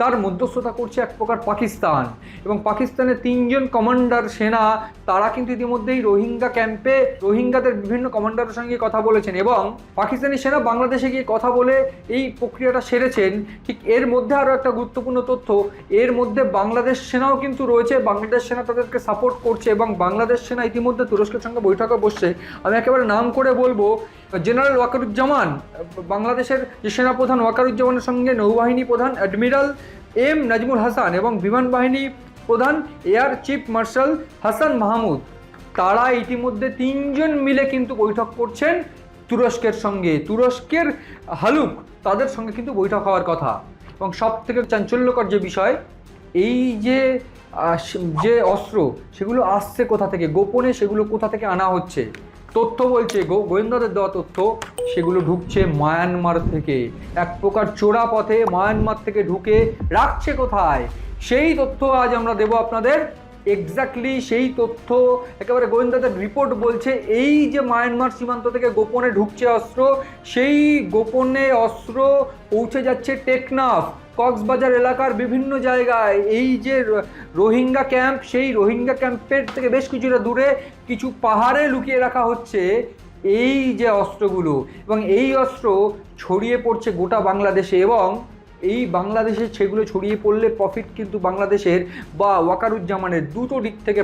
তার মধ্যস্থতা করছে এক প্রকার পাকিস্তান। এবং পাকিস্তানের তিনজন কমান্ডার সেনা, তারা কিন্তু ইতিমধ্যেই রোহিঙ্গা ক্যাম্পে রোহিঙ্গাদের বিভিন্ন কমান্ডারের সঙ্গে কথা বলেছেন এবং পাকিস্তানি সেনা বাংলাদেশে গিয়ে কথা বলে এই প্রক্রিয়াটা সেরেছেন। ঠিক এর মধ্যে আরও একটা গুরুত্বপূর্ণ তথ্য, এর মধ্যে বাংলাদেশ সেনাও কিন্তু রয়েছে। বাংলাদেশ সেনা তাদেরকে সাপোর্ট করছে এবং বাংলাদেশ সেনা ইতিমধ্যে তুরস্কের সঙ্গে বৈঠকে বসছে। আমি একেবারে নাম করে বলব, জেনারেল ওয়াকারুজ্জামান, বাংলাদেশের যে সেনাপ্রধান ওয়াকারুজ্জামানের সঙ্গে নৌবাহিনী প্রধান অ্যাডমিরাল এম নাজমুল হাসান এবং বিমান বাহিনী প্রধান air chief marshal Hasan Mahmud. তারা ইতিমধ্যে তিনজন মিলে কিন্তু বৈঠক করছেন তুরস্কের সঙ্গে। তুরস্কের হালুক তাদের সঙ্গে কিন্তু বৈঠক হওয়ার কথা। এবং সব থেকে চাঞ্চল্যকর যে বিষয়, এই যে যে অস্ত্র, সেগুলো আসছে কোথা থেকে? গোপনে সেগুলো কোথা থেকে আনা হচ্ছে? তথ্য বলছে, গো গোয়েন্দাদের দেওয়া তথ্য, সেগুলো ঢুকছে মায়ানমার থেকে। এক প্রকার চোরা পথে মায়ানমার থেকে ঢুকে রাখছে কোথায়? সেই তথ্য আজ আমরা দেব আপনাদের এক্স্যাক্টলি সেই তথ্য একেবারে গোয়েন্দাদের রিপোর্ট বলছে, এই যে মায়ানমার সীমান্ত থেকে গোপনে ঢুকছে অস্ত্র, সেই গোপনে অস্ত্র পৌঁছে যাচ্ছে টেকনাফ, কক্সবাজার এলাকার বিভিন্ন জায়গায়। এই যে রোহিঙ্গা ক্যাম্প সেই রোহিঙ্গা ক্যাম্পের থেকে বেশ কিছুটা দূরে কিছু পাহাড়ে লুকিয়ে রাখা হচ্ছে এই যে অস্ত্রগুলো। এবং এই অস্ত্র ছড়িয়ে পড়ছে গোটা বাংলাদেশে এবং এই বাংলাদেশে সেগুলো ছড়িয়ে পড়লে প্রফিট কিন্তু বাংলাদেশের বা ওয়াকারুজ্জামানের দুটো দিক থেকে